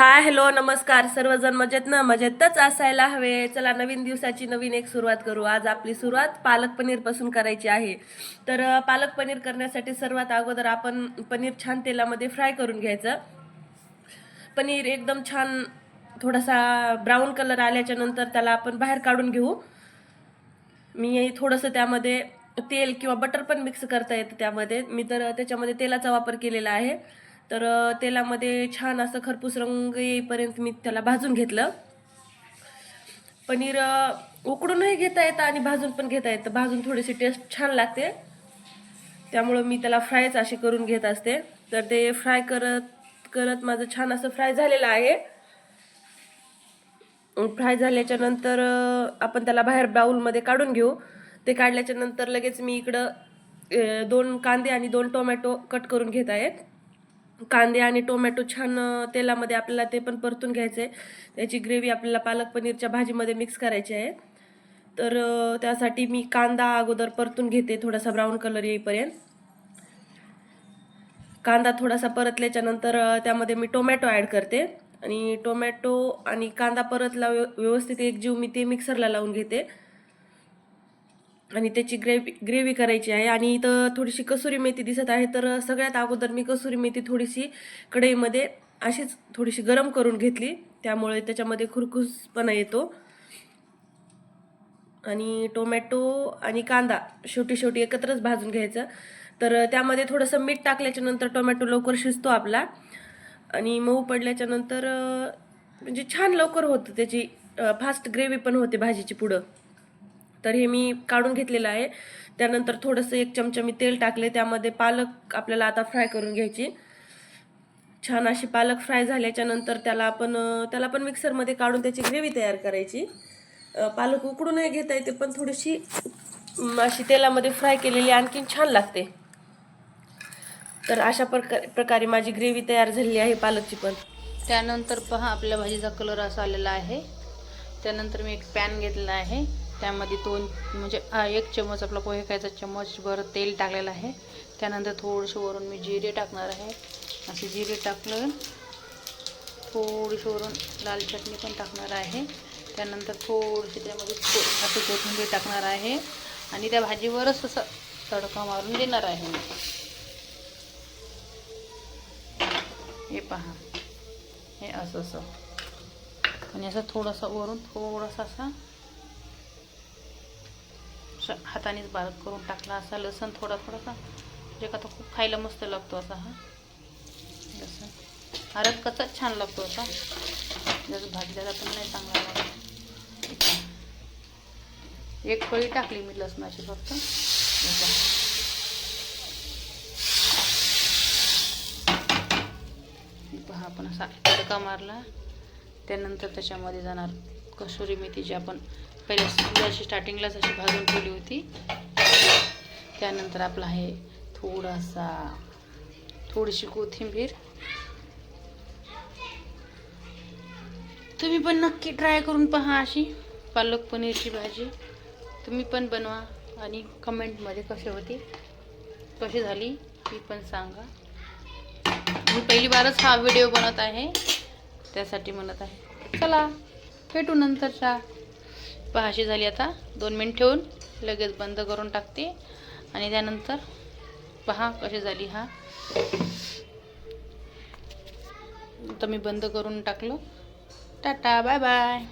Hi hello नमस्कार. सर्वजण मजेत ना? मजेतच असायला हवे. चला नवीन दिवसाची नवीन एक सुरुवात करू. आज आपली सुरुवात पालक पनीरपासून करायची आहे. तर पालक पनीर करण्यासाठी सर्वात अगोदर आपण पनीर छान तेलामध्ये फ्राय करून घ्यायचं. पनीर एकदम छान थोडासा ब्राऊन कलर आल्याच्यानंतर त्याला आपण बाहेर काढून घेऊ. मी थोडंसं त्यामध्ये तेल किंवा बटर पण मिक्स करता येतं त्यामध्ये. मी तर त्याच्यामध्ये तेलाचा वापर केलेला आहे. तर तेलामध्ये छान असं खरपूस रंग येईपर्यंत मी त्याला भाजून घेतलं. पनीर उकडूनही घेता येतं आणि भाजून पण घेता येतं. भाजून थोडीशी टेस्ट छान लागते. त्यामुळं मी त्याला फ्रायच अशी करून घेत असते. तर ते फ्राय करत करत माझं छान असं फ्राय झालेलं आहे. फ्राय झाल्याच्यानंतर आपण त्याला बाहेर बाऊलमध्ये काढून घेऊ. ते काढल्याच्या नंतर लगेच मी इकडं दोन कांदे आणि दोन टोमॅटो कट करून घेत आहेत. कांदे आणि टोमॅटो छान तेलामध्ये आपल्याला ते पण परतून घ्यायचं. आहे त्याची ग्रेव्ही आपल्याला पालक पनीरच्या भाजीमध्ये मिक्स करायची आहे. तर त्यासाठी मी कांदा अगोदर परतून घेते थोडासा ब्राऊन कलर येईपर्यंत. कांदा थोडासा परतल्याच्यानंतर त्यामध्ये मी टोमॅटो ॲड करते. आणि टोमॅटो आणि कांदा परतला व्यव व्यवस्थित एक जीव मी ते मिक्सरला लावून घेते. आणि त्याची ग्रेव्ही ग्रेव्ही करायची आहे. आणि इथं थोडीशी कसुरी मेथी दिसत आहे. तर सगळ्यात अगोदर मी कसुरी मेथी थोडीशी कढईमध्ये अशीच थोडीशी गरम करून घेतली. त्यामुळे त्याच्यामध्ये खुरखुसपणा येतो. आणि टोमॅटो आणि कांदा शेवटी शेवटी एकत्रच भाजून घ्यायचं. तर त्यामध्ये थोडंसं मीठ टाकल्याच्या नंतर टोमॅटो लवकर शिजतो आपला. आणि मऊ पडल्याच्या नंतर म्हणजे छान लवकर होतं त्याची फास्ट ग्रेव्ही पण होते भाजीची पुढं. तर हे मी काढून घेतलेलं आहे. त्यानंतर थोडंसं एक चमचा मी तेल टाकले. त्यामध्ये पालक आपल्याला आता फ्राय करून घ्यायची. छान अशी पालक फ्राय झाल्याच्यानंतर त्याला आपण त्याला पण मिक्सरमध्ये काढून त्याची ग्रेव्ही तयार करायची. पालक उकडूनही घेता येते पण थोडीशी अशी तेलामध्ये फ्राय केलेली आणखीन छान लागते. तर अशा प्रकार प्रकारे माझी ग्रेव्ही तयार झालेली आहे पालकची पण. त्यानंतर पहा आपल्या भाजीचा कलर असा आलेला आहे. त्यानंतर मी एक पॅन घेतलेला आहे. त्यामध्ये दोन म्हणजे एक चम्मच आपला पोहे खायचा चम्मचभर तेल टाकलेलं आहे. त्यानंतर थोडंसं वरून मी जिरे टाकणार आहे. असे जिरे टाकलं. थोडीशी वरून लाल चटणी पण टाकणार आहे. त्यानंतर थोडीशी त्यामध्ये असं कोथिंबीर टाकणार आहे. आणि त्या भाजीवरच असं तडका मारून देणार आहे मी. हे पहा. हे असं असं. आणि असं थोडंसं वरून थोडासा असा असा हातानेच बारीक करून टाकला असा लसण थोडा थोडासा जे का तो खूप खायला मस्त लागतो असा हा. लसण. हा रस छान लागतो असा. जसं भाजल्याला पण नाही चांगला लागतो. एक कळी टाकली मी लसणाची फक्त. हा पहा आपण असा तडका मारला. त्यानंतर त्याच्यामध्ये जाणार कसुरी मेथी जी आपण पहिले अशी स्टार्टिंगलाच अशी भाजून ठेवली होती त्यानंतर आपला आहे थोडासा थोडीशी कोथिंबीर. तुम्ही पण नक्की ट्राय करून पहा अशी पालक पनीरची भाजी. तुम्ही पण बनवा आणि कमेंटमध्ये कशी होती कशी झाली ती पण सांगा. मी पहिली बारच हा व्हिडिओ बनवत आहे त्यासाठी म्हणत आहे चला भेटू नंतरच्या पहाशी झाली आता. दोन मिनिट ठेवून लगेच बंद करून टाकते. आणि त्यानंतर पहा कशी झाली हा. तर मी बंद करून टाकलो. Tata bye bye.